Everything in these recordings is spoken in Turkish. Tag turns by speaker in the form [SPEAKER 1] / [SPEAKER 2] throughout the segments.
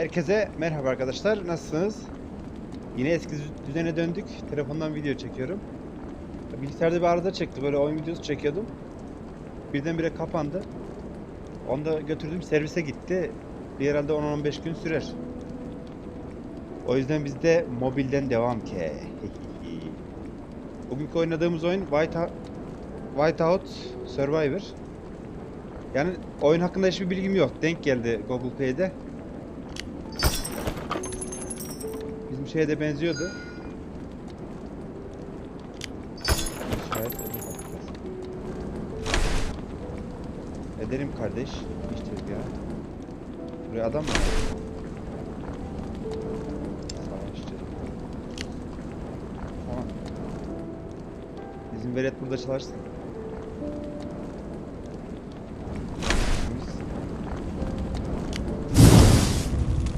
[SPEAKER 1] Herkese merhaba arkadaşlar. Nasılsınız? Yine eski düz- düzene döndük. Telefondan video çekiyorum. Bilgisayarda bir arıza çıktı. Böyle oyun videosu çekiyordum. Birdenbire kapandı. Onu da götürdüm servise gitti. Bir herhalde 10-15 gün sürer. O yüzden biz de mobilden devam ki. Bugünkü oynadığımız oyun White Whiteout Survivor. Yani oyun hakkında hiçbir bilgim yok. Denk geldi Google Play'de. Şeye de benziyordu. Şayet. Ederim kardeş. İş tezgahı. Buraya adam mı? Savaşçı. Tamam. Velet burada çalışsın.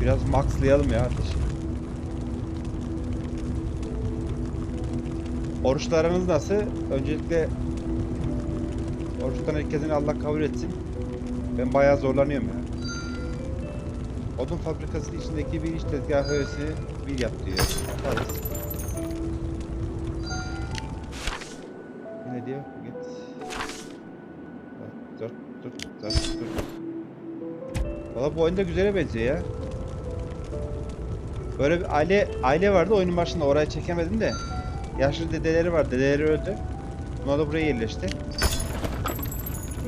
[SPEAKER 1] Biraz maxlayalım ya ateşi. Oruçla aranız nasıl? Öncelikle oruç tutan herkesin Allah kabul etsin. Ben bayağı zorlanıyorum ya. Odun fabrikası içindeki bir iş tezgahı hövesi bir yap diyor. Yaparız. Ne diyor? Git. Dur dur dur dur. Valla bu oyunda güzele benziyor ya. Böyle bir aile aile vardı oyunun başında oraya çekemedim de. Yaşlı dedeleri var. Dedeleri öldü. Bunlar da buraya yerleşti.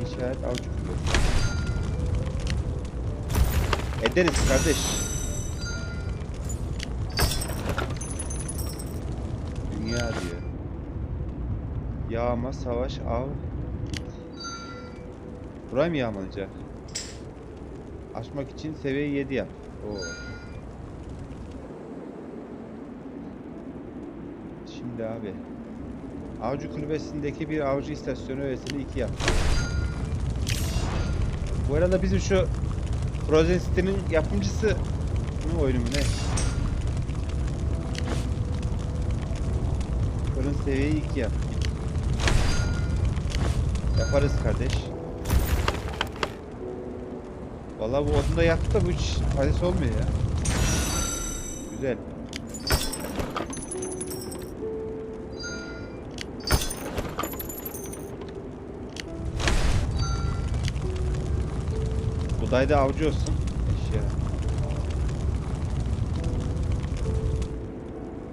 [SPEAKER 1] İşaret avcı kuruyor. Ederiz kardeş. Dünya diyor. Yağma, savaş, av. Burayı mı yağmalayacak? Aşmak için seviye 7 yap. Oo. Şimdi abi. Avcı kulübesindeki bir avcı istasyonu öğesini 2 yap. Bu arada bizim şu Frozen City'nin yapımcısı ne oyunu mu ne? Fırın seviyeyi 2 yap. Yaparız kardeş. Vallahi bu odunda yaktı da bu hiç faydası olmuyor ya. Güzel. Budayda avcı olsun. Eşya.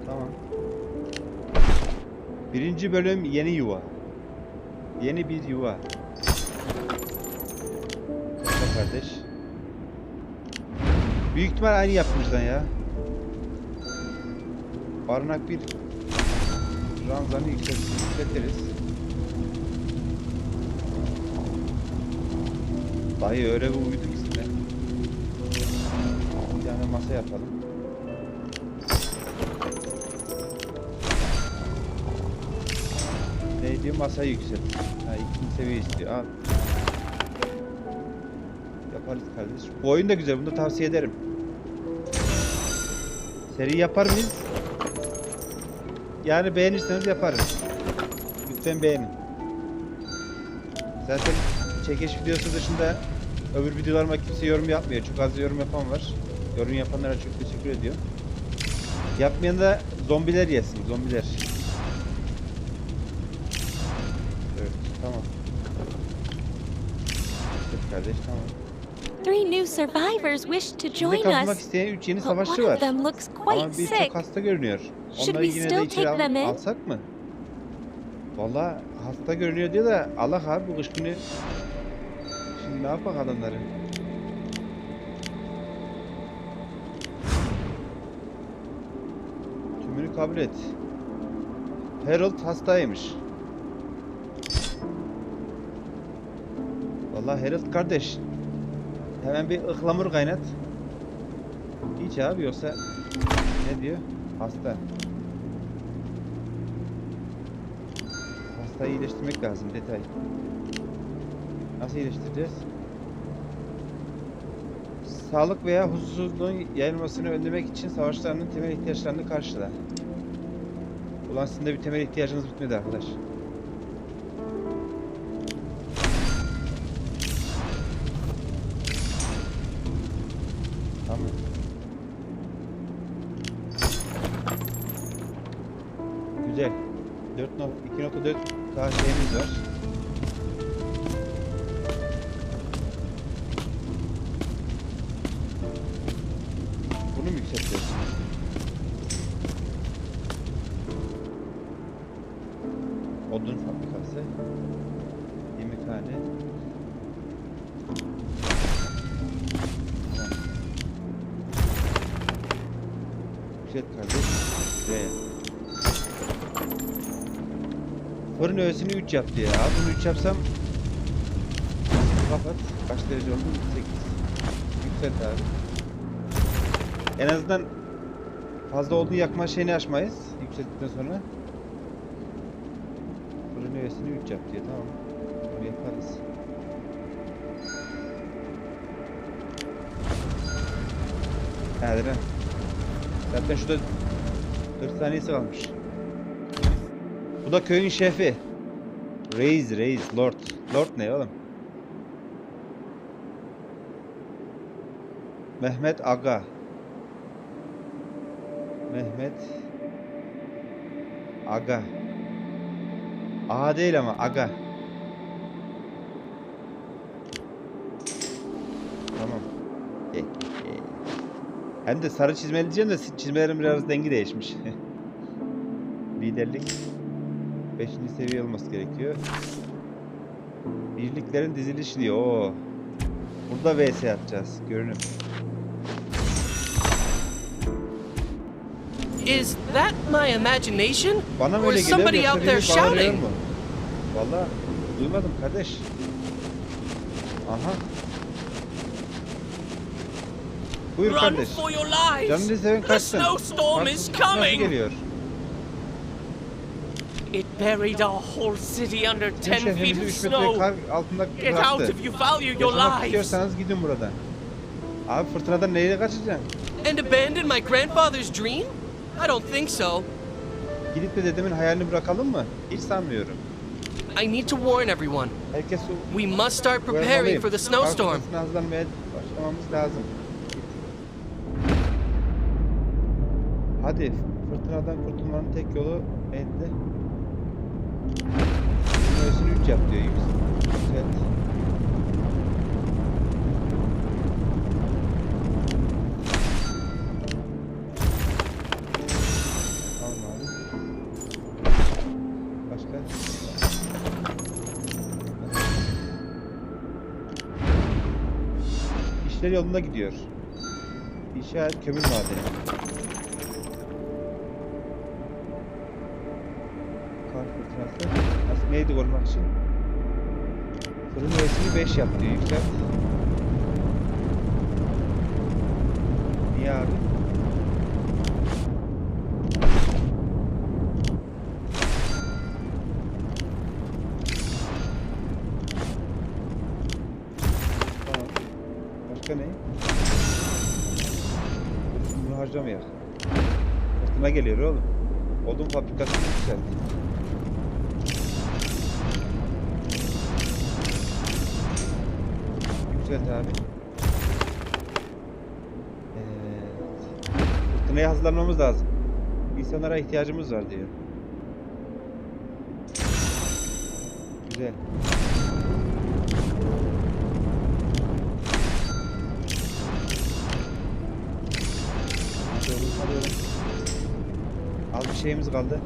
[SPEAKER 1] Tamam. Birinci bölüm yeni yuva. Yeni bir yuva. Kısa kardeş. Büyük ihtimal aynı yapmışlar ya. Barınak bir ranzanı yükselt yükseltiriz. Dayı öyle bir uyudu masa yapalım. Ne diyor masayı yükselt. Ha ikinci seviye istiyor. Al. Yaparız kardeş. Bu oyun da güzel. Bunu da tavsiye ederim. Seri yapar mıyız? Yani beğenirseniz yaparız. Lütfen beğenin. Zaten çekiş videosu dışında öbür videolarıma kimse yorum yapmıyor. Çok az yorum yapan var. Yorum yapanlara çok teşekkür ediyorum. Yapmayan da zombiler yesin. Zombiler. Evet, tamam. Evet kardeş, tamam.
[SPEAKER 2] Three new survivors wish to join
[SPEAKER 1] katılmak
[SPEAKER 2] us.
[SPEAKER 1] isteyen 3 yeni
[SPEAKER 2] But
[SPEAKER 1] savaşçı var.
[SPEAKER 2] of them looks
[SPEAKER 1] Ama
[SPEAKER 2] quite
[SPEAKER 1] bir
[SPEAKER 2] sick.
[SPEAKER 1] çok hasta görünüyor.
[SPEAKER 2] Should
[SPEAKER 1] Onları
[SPEAKER 2] we
[SPEAKER 1] yine de
[SPEAKER 2] still
[SPEAKER 1] içeri
[SPEAKER 2] take
[SPEAKER 1] al-
[SPEAKER 2] in?
[SPEAKER 1] alsak mı? Vallahi hasta görünüyor diyor da Allah abi bu kış günü. Şimdi ne yapak adamları? Kabul et. Harold hastaymış. Vallahi Harold kardeş. Hemen bir ıhlamur kaynat. Hiç abi yoksa ne diyor? Hasta. Hastayı iyileştirmek lazım detay. Nasıl iyileştireceğiz? Sağlık veya huzursuzluğun yayılmasını önlemek için savaşlarının temel ihtiyaçlarını karşıla. Ulan sizin de bir temel ihtiyacınız bitmedi arkadaş. Odun fabrikası. Yemekhane. Tamam. Yükselt kardeş. Güzel. Fırın öğesini 3 yaptı ya. Bunu 3 yapsam kapat. Kaç derece oldu? 8. Yükselt abi. En azından fazla olduğu yakma şeyini açmayız. Yükselttikten sonra. Öğesini 3 yap diye tamam. Bunu yaparız. Hadi lan. Zaten şurada 4 saniyesi kalmış. Bu da köyün şefi. Reis, reis, lord. Lord ne oğlum? Mehmet Aga. Mehmet Aga. A değil ama Aga. Tamam. Eh, eh. Hem de sarı çizmeli diyeceğim de çizmelerin biraz dengi değişmiş. Liderlik. 5. seviye olması gerekiyor. Birliklerin dizilişi diyor. Burada vs atacağız. Görünüm.
[SPEAKER 3] Is that my imagination?
[SPEAKER 1] Bana mı öyle geliyor
[SPEAKER 3] somebody out there shouting?
[SPEAKER 1] mu? Valla duymadım kardeş. Aha. Buyur
[SPEAKER 3] Run
[SPEAKER 1] kardeş.
[SPEAKER 3] for your lives!
[SPEAKER 1] Canını seven
[SPEAKER 3] The
[SPEAKER 1] kaçsın.
[SPEAKER 3] snowstorm is
[SPEAKER 1] nasıl
[SPEAKER 3] coming!
[SPEAKER 1] geliyor?
[SPEAKER 3] It buried our whole city under
[SPEAKER 1] Tüm
[SPEAKER 3] 10 feet
[SPEAKER 1] şehrimizi
[SPEAKER 3] of
[SPEAKER 1] 3 metre
[SPEAKER 3] snow.
[SPEAKER 1] altında
[SPEAKER 3] Get out
[SPEAKER 1] bıraktı.
[SPEAKER 3] if you value your
[SPEAKER 1] Yaşamak
[SPEAKER 3] lives!
[SPEAKER 1] istiyorsanız gidin buradan. Abi fırtınadan nereye kaçacaksın?
[SPEAKER 3] And abandon my grandfather's dream? I don't think so.
[SPEAKER 1] Gidip de dedemin hayalini bırakalım mı? Hiç sanmıyorum.
[SPEAKER 3] I need to warn everyone.
[SPEAKER 1] Herkes o
[SPEAKER 3] We must start preparing for the snowstorm.
[SPEAKER 1] Hazırlanmaya başlamamız lazım. Hadi fırtınadan kurtulmanın tek yolu belli. Göğsünü 3 yap diyor Yüksel. Güzel. İşler yolunda gidiyor. İnşaat kömür madeni. Kar fırtınası. Aslında neydi korumak için? Fırın üresini 5 yap diyor yükselt. Niye abi? Tamam. Başka ne? Bunu harcamayak. Fırtına geliyor oğlum. Odun fabrikasını yükselt. Yükselt abi. Evet. Fırtınaya hazırlanmamız lazım. İnsanlara ihtiyacımız var diyor. Güzel. Az bir şeyimiz kaldı.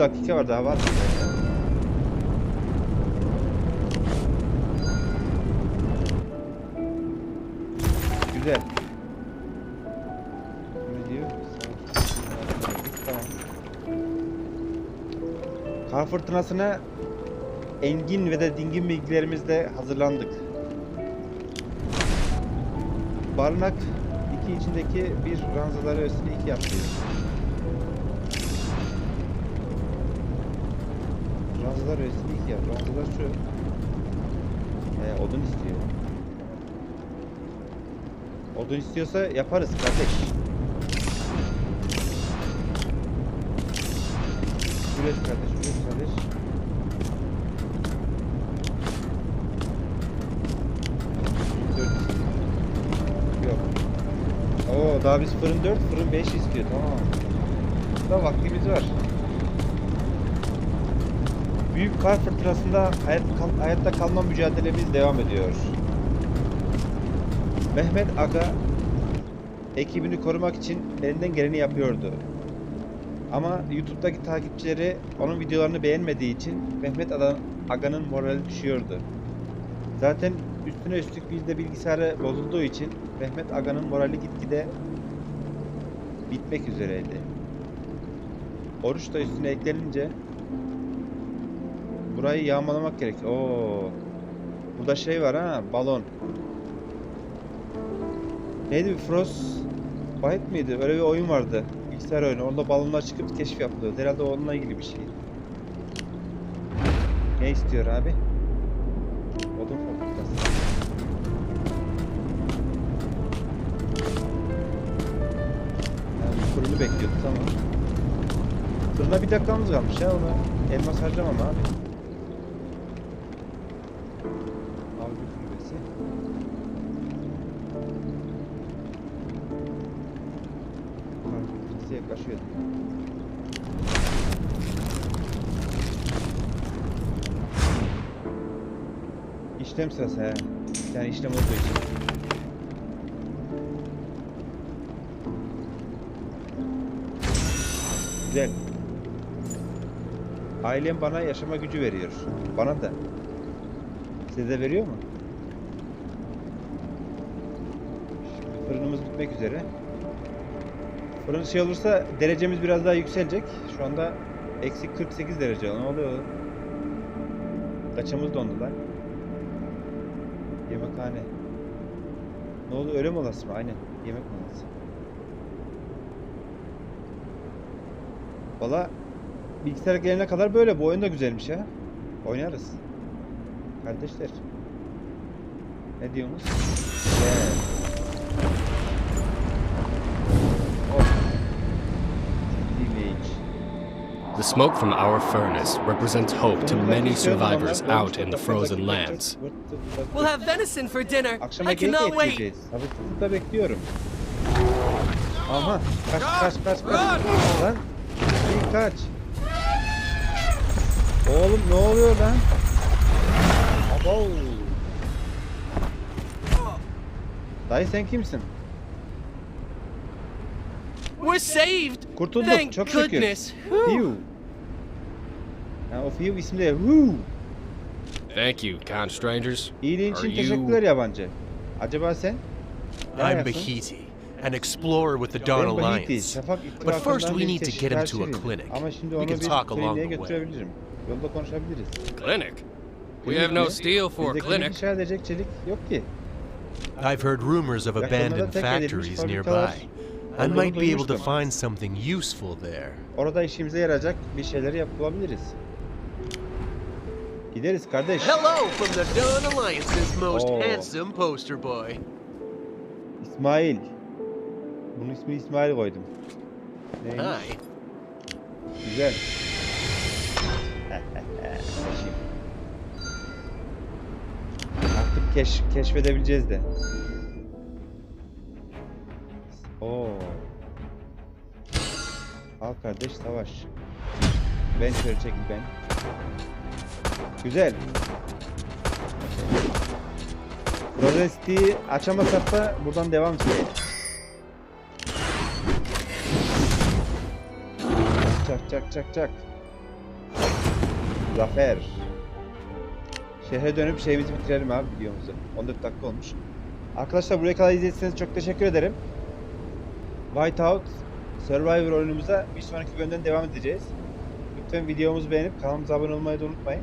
[SPEAKER 1] Dakika var daha var. Güzel. Ne diyor? Tamam. Kar fırtınasına engin ve de dingin bilgilerimizle hazırlandık. Barınak iki içindeki bir ranzaları üstüne iki yapıyor. Ranzalar ki ya. Ranzalar şu. Ee, odun istiyor. Odun istiyorsa yaparız kardeş. Üret kardeş, üret kardeş. Oo daha biz fırın 4, fırın 5 istiyor. Tamam. Daha vaktimiz var. Büyük kar fırtınasında hayat, kal- hayatta kalma mücadelemiz devam ediyor. Mehmet Aga ekibini korumak için elinden geleni yapıyordu. Ama YouTube'daki takipçileri onun videolarını beğenmediği için Mehmet Aga'nın morali düşüyordu. Zaten üstüne üstlük bizde bilgisayarı bozulduğu için Mehmet Aga'nın morali gitgide bitmek üzereydi. Oruç da üstüne eklenince burayı yağmalamak gerek. Oo. Burada şey var ha, balon. Neydi? Frost Bite miydi? Öyle bir oyun vardı. Bilgisayar oyunu. Orada balonlar çıkıp keşif yapılıyor. Herhalde onunla ilgili bir şey. Ne istiyor abi? Odun fabrikası. Yani fırını bekliyordu tamam. Fırına bir dakikamız kalmış ya ona elmas harcamam abi. Yaklaşıyor. İşlem sırası he. Yani işlem olduğu için. Güzel. Ailem bana yaşama gücü veriyor. Bana da. Size veriyor mu? Şimdi fırınımız bitmek üzere. Fırın şey olursa derecemiz biraz daha yükselecek. Şu anda eksi 48 derece. Ne oluyor? Kaçımız dondu lan. Yemekhane. Ne oldu? Öyle molası mı? Aynen. Yemek molası. Valla bilgisayar gelene kadar böyle. Bu oyun da güzelmiş ya. Oynarız. Kardeşler. Ne diyorsunuz? Güzel.
[SPEAKER 4] The smoke from our furnace represents hope to many survivors out in the frozen lands.
[SPEAKER 3] We'll have venison for dinner. I cannot wait.
[SPEAKER 1] Sabırsızlıkla bekliyorum. Aha. Kaç kaç kaç kaç.
[SPEAKER 3] Run!
[SPEAKER 1] Lan. İyi kaç. Oğlum ne oluyor lan? Abo. Dayı sen kimsin?
[SPEAKER 3] We're saved.
[SPEAKER 1] Kurtulduk
[SPEAKER 3] Thank
[SPEAKER 1] çok şükür.
[SPEAKER 3] goodness. Whew.
[SPEAKER 1] Ha, o Fiu ismi de Hu.
[SPEAKER 4] Thank you, kind strangers.
[SPEAKER 1] İyiliğin için
[SPEAKER 4] Are
[SPEAKER 1] teşekkürler
[SPEAKER 4] you...
[SPEAKER 1] yabancı. Acaba sen?
[SPEAKER 5] I'm? Bahiti, an explorer with the Dawn Alliance. But first we need to get him to a clinic. We can talk along the way.
[SPEAKER 1] Yolda konuşabiliriz.
[SPEAKER 4] Clinic? We have no steel for a clinic.
[SPEAKER 1] inşa edecek çelik yok ki.
[SPEAKER 5] I've heard rumors of abandoned factories nearby. I might be able to find something useful there.
[SPEAKER 1] Orada işimize yarayacak bir şeyler yapabiliriz. Gideriz kardeş.
[SPEAKER 3] Hello from the Dawn Alliance's most
[SPEAKER 1] Oh.
[SPEAKER 3] handsome poster boy.
[SPEAKER 1] İsmail. Bunun ismini İsmail koydum. Neymiş?
[SPEAKER 3] Hi.
[SPEAKER 1] Güzel. Artık keş keşfedebileceğiz de. Oo. Al kardeş savaş. Ben şöyle çekil ben. Güzel. Progressive'i açamasak da buradan devam edelim. Çak çak çak çak. Zafer. Şehre dönüp şeyimizi bitirelim abi videomuzu. 14 dakika olmuş. Arkadaşlar buraya kadar izlediyseniz çok teşekkür ederim. Whiteout Survivor oyunumuza bir sonraki bölümden devam edeceğiz. Lütfen videomuzu beğenip kanalımıza abone olmayı da unutmayın.